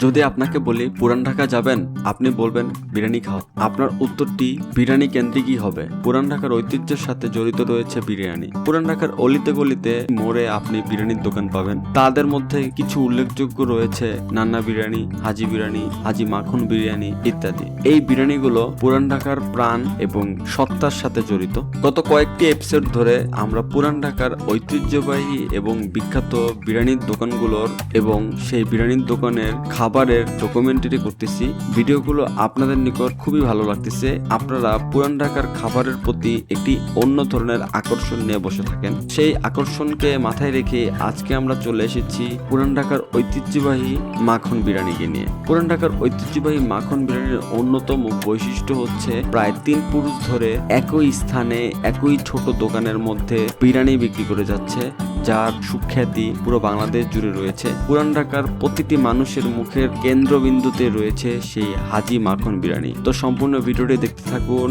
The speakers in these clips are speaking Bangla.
যদি আপনাকে বলি, পুরান ঢাকা যাবেন, আপনি বলবেন, বিরিয়ানি খাও। আপনার উত্তরটি, বিরিয়ানি কেন্দ্রিকই হবে। পুরান ঢাকার ঐতিহ্যের সাথে জড়িত রয়েছে বিরিয়ানি। পুরান ঢাকার অলিতে গলিতে মোড়ে আপনি বিরিয়ানির দোকান পাবেন। তাদের মধ্যে কিছু উল্লেখযোগ্য রয়েছে, নান্না বিরিয়ানি, হাজি বিরিয়ানি, হাজি মাখন বিরিয়ানি ইত্যাদি। এই বিরিয়ানিগুলো পুরান ঢাকার প্রাণ এবং সত্তার সাথে জড়িত। গত কয়েকটি এপিসোড ধরে আমরা পুরান ঢাকার ঐতিহ্যবাহী এবং বিখ্যাত বিরিয়ানির দোকানগুলোর এবং সেই বিরিয়ানির দোকানের খাবারের ডকুমেন্টারি করতেছি। ভিডিওগুলো আপনাদের নিকট খুবই ভালো লাগতেছে। আপনারা পুরান ঢাকার খাবারের প্রতি একটি অন্য ধরনের আকর্ষণ নিয়ে বসে থাকেন। সেই আকর্ষণকে মাথায় রেখে আজকে আমরা চলে এসেছি পুরান ঢাকার ঐতিহ্যবাহী মাখন বিরিয়ানিকে নিয়ে। পুরান ঢাকার ঐতিহ্যবাহী মাখন বিরিয়ানির অন্যতম বৈশিষ্ট্য হচ্ছে প্রায় তিন পুরুষ ধরে একই স্থানে একই ছোট দোকানের মধ্যে বিরিয়ানি বিক্রি করে যাচ্ছে। যার সুখ্যাতি পুরো বাংলাদেশ জুড়ে রয়েছে। পুরান ঢাকার প্রতিটি মানুষের মুখের কেন্দ্রবিন্দুতে রয়েছে সেই হাজি মাখন বিরিয়ানি। তো সম্পূর্ণ ভিডিওটি দেখতে থাকুন।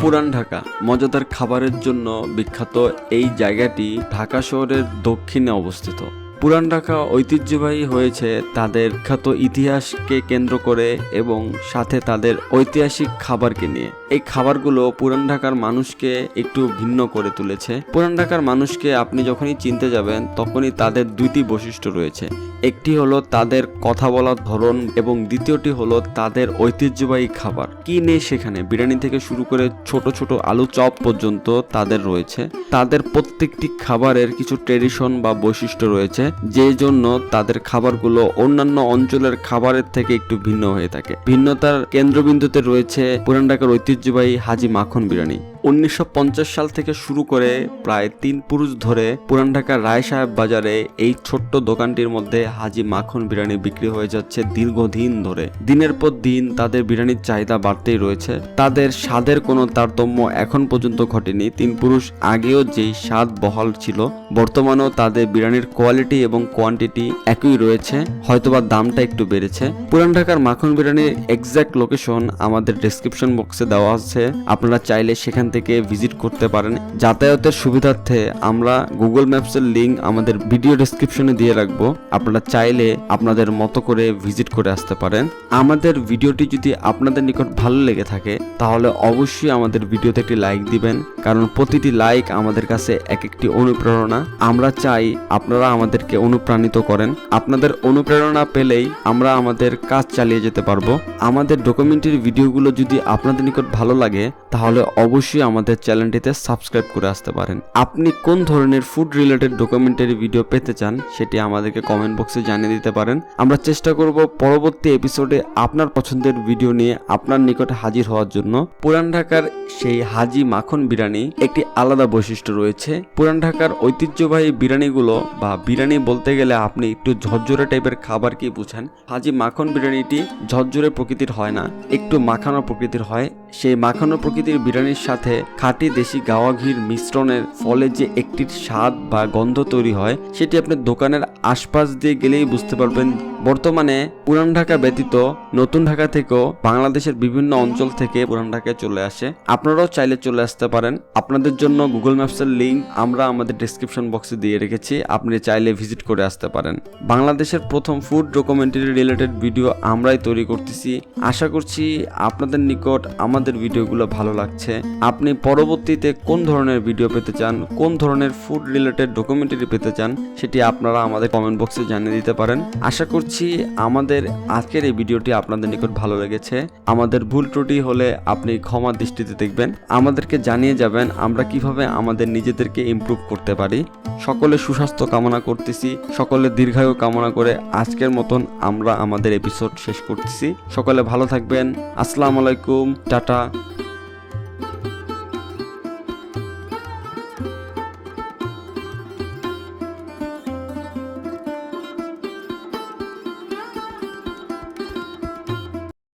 পুরান ঢাকা, মজাদার খাবারের জন্য বিখ্যাত এই জায়গাটি ঢাকা শহরের দক্ষিণে অবস্থিত। পুরান ঢাকা ঐতিহ্যবাহী হয়েছে তাদের খ্যাত ইতিহাসকে কেন্দ্র করে এবং সাথে তাদের ঐতিহাসিক খাবারকে নিয়ে। এই খাবারগুলো পুরান ঢাকার মানুষকে একটু ভিন্ন করে তুলেছে। পুরান ঢাকার মানুষকে আপনি যখনই চিনতে যাবেন, তখনই তাদের দুইটি বৈশিষ্ট্য রয়েছে। একটি হলো তাদের কথা বলার ধরন এবং দ্বিতীয়টি হলো তাদের ঐতিহ্যবাহী খাবার। কি নেই সেখানে বিরিয়ানি থেকে শুরু করে ছোট ছোট আলু চপ পর্যন্ত তাদের রয়েছে। তাদের প্রত্যেকটি খাবারের কিছু ট্রেডিশন বা বৈশিষ্ট্য রয়েছে যে জন্য তাদের খাবারগুলো অন্যান্য অঞ্চলের খাবারের থেকে একটু ভিন্ন হয়ে থাকে। ভিন্নতার কেন্দ্রবিন্দুতে রয়েছে পুরান ঢাকার ঐতিহ্যবাহী হাজি মাখন বিরিয়ানি। উনিশশো পঞ্চাশ সাল থেকে শুরু করে প্রায় তিন পুরুষ ধরে পুরান ঢাকার রায় সাহেব বাজারে এই ছোট্ট দোকানটির মধ্যে হাজি মাখন বিরিয়ানি বিক্রি হয়ে যাচ্ছে দীর্ঘদিন ধরে। দিনের পর দিন তাদের বিরিয়ানির চাহিদা বাড়তেই রয়েছে। তাদের স্বাদের কোনো তারতম্য এখন পর্যন্ত ঘটেনি। তিন পুরুষ আগেও যেই স্বাদ বহাল ছিল, বর্তমানেও তাদের বিরিয়ানির কোয়ালিটি এবং কোয়ান্টিটি একই রয়েছে, হয়তোবা দামটা একটু বেড়েছে। পুরান ঢাকার মাখন বিরিয়ানির এক্সাক্ট লোকেশন আমাদের ডেসক্রিপশন বক্সে দেওয়া আছে। আপনারা চাইলে সেখান থেকে ভিজিট করতে পারেন। যাতায়াতের সুবিধার্থে আমরা গুগল ম্যাপসের লিঙ্ক আমাদের ভিডিও ডেসক্রিপশনে দিয়ে রাখব। আপনারা চাইলে আপনাদের মতো করে ভিজিট করে আসতে পারেন। আমাদের ভিডিওটি যদি আপনাদের নিকট ভালো লেগে থাকে, তাহলে অবশ্যই আমাদের ভিডিওতে একটি লাইক দিবেন। কারণ প্রতিটি লাইক আমাদের কাছে এক একটি অনুপ্রেরণা। আমরা চাই আপনারা আমাদেরকে অনুপ্রাণিত করেন। আপনাদের অনুপ্রেরণা পেলেই আমরা আমাদের কাজ চালিয়ে যেতে পারব। আমাদের ডকুমেন্টারি ভিডিওগুলো যদি আপনাদের নিকট ভালো লাগে, তাহলে অবশ্যই আমাদের চ্যানেলটিতে সাবস্ক্রাইব করে আসতে পারেন। আপনি কোন ধরনের ফুড রিলেটেড ডকুমেন্টারি ভিডিও পেতে চান, সেটি আমাদেরকে কমেন্ট বক্সে জানিয়ে দিতে পারেন। আমরা চেষ্টা করব পরবর্তী এপিসোডে আপনার পছন্দের ভিডিও নিয়ে আপনার নিকটে হাজির হওয়ার জন্য। পুরান ঢাকার সেই হাজি মাখন বিরিয়ানি একটি আলাদা বৈশিষ্ট্য রয়েছে। পুরান ঢাকার ঐতিহ্যবাহী বিরিয়ানিগুলো বা বিরিয়ানি বলতে গেলে আপনি একটু ঝরঝরে টাইপের খাবার কি বুঝেন? হাজি মাখন বিরিয়ানিটি ঝরঝরে প্রকৃতির হয় না, একটু মাখানো প্রকৃতির হয়। সেই মাখানো প্রকৃতির বিরিয়ানির সাথে খাঁটি দেশি গাওয়া ঘির মিশ্রণের ফলে যে একটি স্বাদ বা গন্ধ তৈরি হয়, সেটি আপনি দোকানের আশপাশ দিয়ে গেলেই বুঝতে পারবেন। বর্তমানে পুরান ঢাকা ব্যতীত নতুন ঢাকা থেকেও বাংলাদেশের বিভিন্ন অঞ্চল থেকে পুরান ঢাকায় চলে আসে। আপনারাও চাইলে চলে আসতে পারেন। আপনাদের জন্য গুগল ম্যাপসের লিঙ্ক আমরা আমাদের ডিসক্রিপশন বক্সে দিয়ে রেখেছি। আপনি চাইলে ভিজিট করে আসতে পারেন। বাংলাদেশের প্রথম ফুড ডকুমেন্টারি রিলেটেড ভিডিও আমরাই তৈরি করতেছি। আশা করছি আপনাদের নিকট আমাদের ভিডিওগুলো ভালো লাগছে। আপনি পরবর্তীতে কোন ধরনের ভিডিও পেতে চান, কোন ধরনের ফুড রিলেটেড ডকুমেন্টারি পেতে চান, সেটি আপনারা আমাদের কমেন্ট বক্সে জানিয়ে দিতে পারেন। আশা করছি আমাদের আজকের এই ভিডিওটি আপনাদের নিকট ভালো লেগেছে। আমাদের ভুল ত্রুটি হলে আপনি ক্ষমা দৃষ্টিতে দেখবেন। আমাদেরকে জানিয়ে যাবেন আমরা কীভাবে আমাদের নিজেদেরকে ইমপ্রুভ করতে পারি। সকলে সুস্বাস্থ্য কামনা করতেছি, সকলে দীর্ঘায়ু কামনা করে আজকের মতন আমরা আমাদের এপিসোড শেষ করতেছি। সকলে ভালো থাকবেন। আসসালামু আলাইকুম, টাটা।